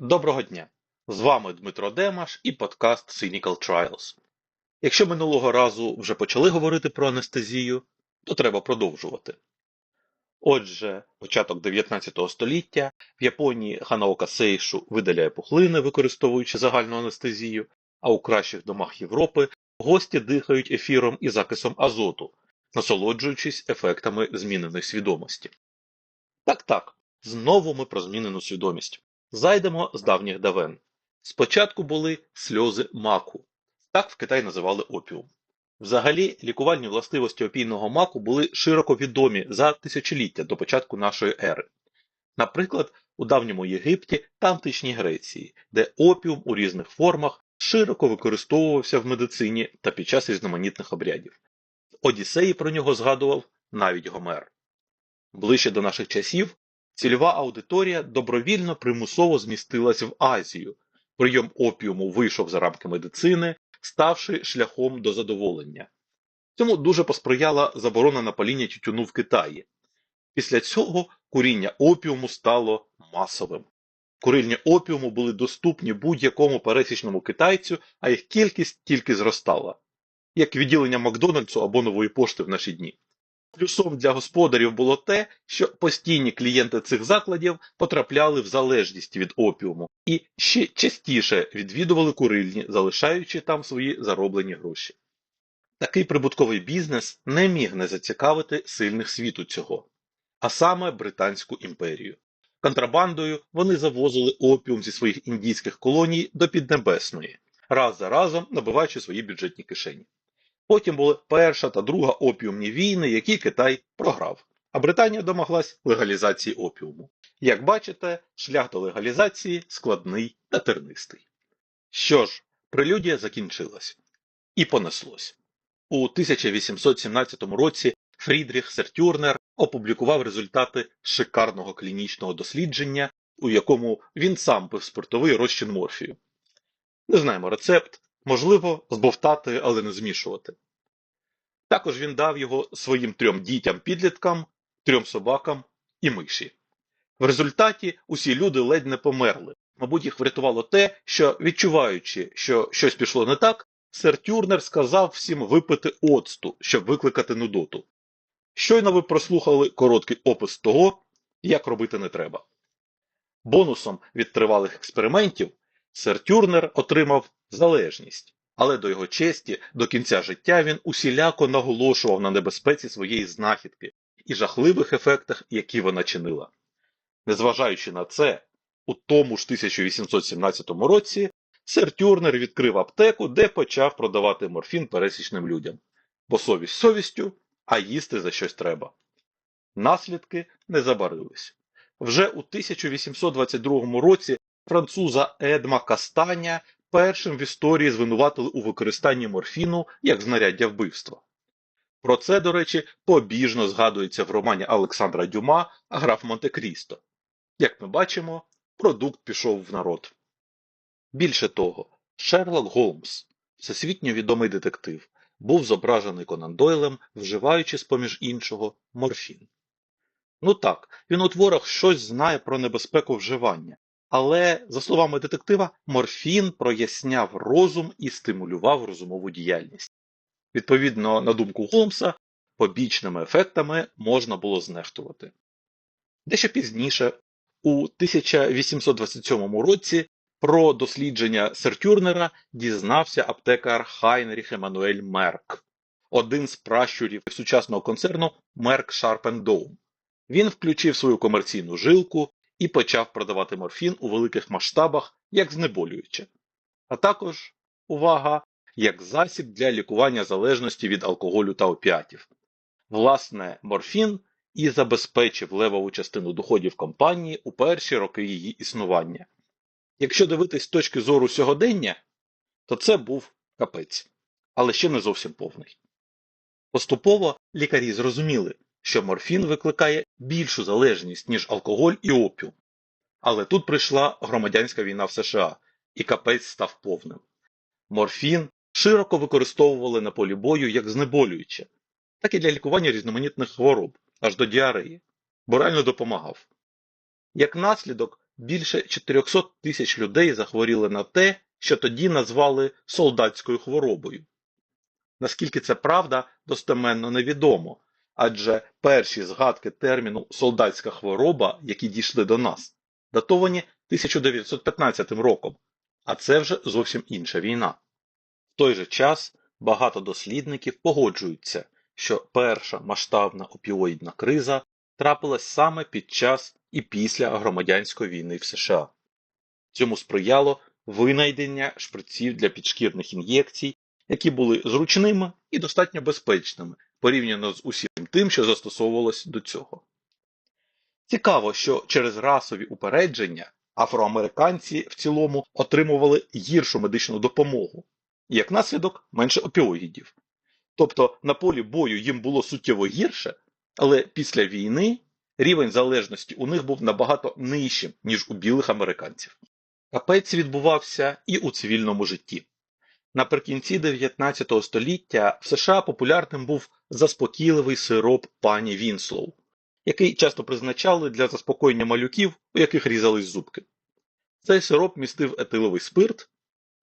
Доброго дня! З вами Дмитро Демаш і подкаст Cynical Trials. Якщо минулого разу вже почали говорити про анестезію, то треба продовжувати. Отже, початок 19 століття в Японії Ханаока Сейшу видаляє пухлини, використовуючи загальну анестезію, а у кращих домах Європи гості дихають ефіром і закисом азоту, насолоджуючись ефектами зміненої свідомості. Так так, знову ми про змінену свідомість. Зайдемо з давніх давен. Спочатку були сльози маку. Так в Китаї називали опіум. Взагалі, лікувальні властивості опійного маку були широко відомі за тисячоліття до початку нашої ери. Наприклад, у давньому Єгипті та античній Греції, де опіум у різних формах широко використовувався в медицині та під час різноманітних обрядів. Одіссеї про нього згадував навіть Гомер. Ближче до наших часів цільова аудиторія добровільно примусово змістилась в Азію. Прийом опіуму вийшов за рамки медицини, ставши шляхом до задоволення. Цьому дуже посприяла заборона на паління тютюну в Китаї. Після цього куріння опіуму стало масовим. Курильні опіуму були доступні будь-якому пересічному китайцю, а їх кількість тільки зростала, як відділення Макдональдсу або нової пошти в наші дні. Плюсом для господарів було те, що постійні клієнти цих закладів потрапляли в залежність від опіуму і ще частіше відвідували курильні, залишаючи там свої зароблені гроші. Такий прибутковий бізнес не міг не зацікавити сильних світу цього, а саме Британську імперію. Контрабандою вони завозили опіум зі своїх індійських колоній до Піднебесної, раз за разом набиваючи свої бюджетні кишені. Потім були перша та друга опіумні війни, які Китай програв, а Британія домоглась легалізації опіуму. Як бачите, шлях до легалізації складний та тернистий. Що ж, прелюдія закінчилась. І понеслось. У 1817 році Фрідріх Сертюрнер опублікував результати шикарного клінічного дослідження, у якому він сам пив спиртовий розчин морфію. Не знаємо рецепт, можливо, збовтати, але не змішувати. Також він дав його своїм трьом дітям-підліткам, трьом собакам і миші. В результаті усі люди ледь не померли. Мабуть, їх врятувало те, що, відчуваючи, що щось пішло не так, сер Тюрнер сказав всім випити оцту, щоб викликати нудоту. Щойно ви прослухали короткий опис того, як робити не треба. Бонусом від тривалих експериментів сер Тюрнер отримав залежність, але до його честі до кінця життя він усіляко наголошував на небезпеці своєї знахідки і жахливих ефектах, які вона чинила. Незважаючи на це, у тому ж 1817 році сер Тюрнер відкрив аптеку, де почав продавати морфін пересічним людям, бо совість совістю, а їсти за щось треба. Наслідки не забарились. Вже у 1822 році француза Едма Кастаня першим в історії звинуватили у використанні морфіну як знаряддя вбивства. Про це, до речі, побіжно згадується в романі Олександра Дюма Граф Монте-Крісто. Як ми бачимо, продукт пішов в народ. Більше того, Шерлок Голмс, всесвітньо відомий детектив, був зображений Конан Дойлем, вживаючи, з-поміж іншого, морфін. Ну так, він у творах щось знає про небезпеку вживання, але, за словами детектива, морфін проясняв розум і стимулював розумову діяльність. Відповідно, на думку Голмса, побічними ефектами можна було знехтувати. Дещо пізніше, у 1827 році, про дослідження Сертюрнера дізнався аптекар Хайнріх Еммануель Мерк, один з пращурів сучасного концерну Мерк Шарпендоум. Він включив свою комерційну жилку і почав продавати морфін у великих масштабах як знеболююче, а також, увага, як засіб для лікування залежності від алкоголю та опіатів. Власне, морфін і забезпечив левову частину доходів компанії у перші роки її існування. Якщо дивитись з точки зору сьогодення, то це був капець, але ще не зовсім повний. Поступово лікарі зрозуміли, що морфін викликає більшу залежність, ніж алкоголь і опіум. Але тут прийшла громадянська війна в США, і капець став повним. Морфін широко використовували на полі бою як знеболююче, так і для лікування різноманітних хвороб, аж до діареї, бо реально допомагав. Як наслідок, більше 400 тисяч людей захворіли на те, що тоді назвали солдатською хворобою. Наскільки це правда, достеменно невідомо, адже перші згадки терміну солдатська хвороба, які дійшли до нас, датовані 1915 роком, а це вже зовсім інша війна. В той же час багато дослідників погоджуються, що перша масштабна опіоїдна криза трапилась саме під час і після громадянської війни в США. Цьому сприяло винайдення шприців для підшкірних ін'єкцій, які були зручними і достатньо безпечними порівняно з усім тим, що застосовувалось до цього. Цікаво, що через расові упередження афроамериканці в цілому отримували гіршу медичну допомогу, і як наслідок менше опіоїдів. Тобто на полі бою їм було суттєво гірше, але після війни рівень залежності у них був набагато нижчим, ніж у білих американців. Капець відбувався і у цивільному житті. Наприкінці 19 століття в США популярним був заспокійливий сироп пані Вінслоу, який часто призначали для заспокоєння малюків, у яких різались зубки. Цей сироп містив етиловий спирт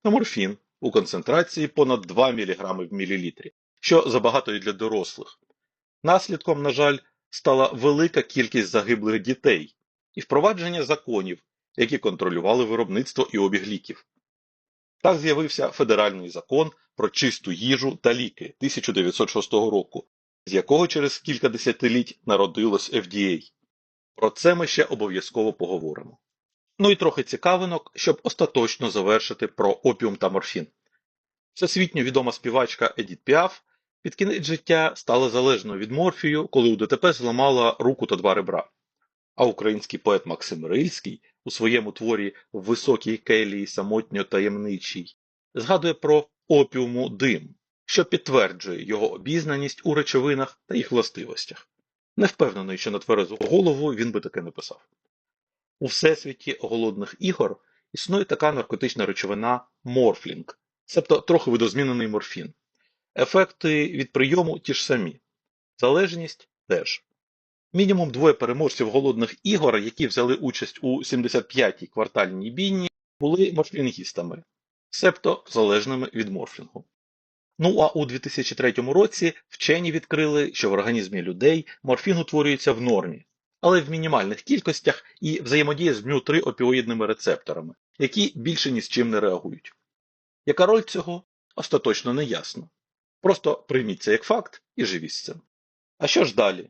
та морфін у концентрації понад 2 мг в мілілітрі, що забагато і для дорослих. Наслідком, на жаль, стала велика кількість загиблих дітей і впровадження законів, які контролювали виробництво і обіг ліків. Так з'явився федеральний закон про чисту їжу та ліки 1906 року, з якого через кілька десятиліть народилось FDA. Про це ми ще обов'язково поговоримо. Ну і трохи цікавинок, щоб остаточно завершити про опіум та морфін. Всесвітньо відома співачка Едіт Піаф під кінець життя стала залежною від морфію, коли у ДТП зламала руку та два ребра. А український поет Максим Рильський у своєму творі в високій келії самотньо таємничій згадує про опіуму дим, що підтверджує його обізнаність у речовинах та їх властивостях. Не впевнений, що на тверезу голову він би таке не писав. У всесвіті голодних ігор існує така наркотична речовина морфлінг, себто трохи видозмінений морфін. Ефекти від прийому ті ж самі. Залежність теж. Мінімум двоє переможців голодних ігор, які взяли участь у 75-й квартальній бійні, були морфінгістами, себто залежними від морфінгу. Ну а у 2003 році вчені відкрили, що в організмі людей морфін утворюється в нормі, але в мінімальних кількостях і взаємодіє з МЮ3 опіоїдними рецепторами, які більше ні з чим не реагують. Яка роль цього? Остаточно не ясно. Просто прийміть це як факт і живіть з цим. А що ж далі?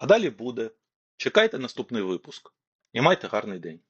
А далі буде. Чекайте наступний випуск і майте гарний день.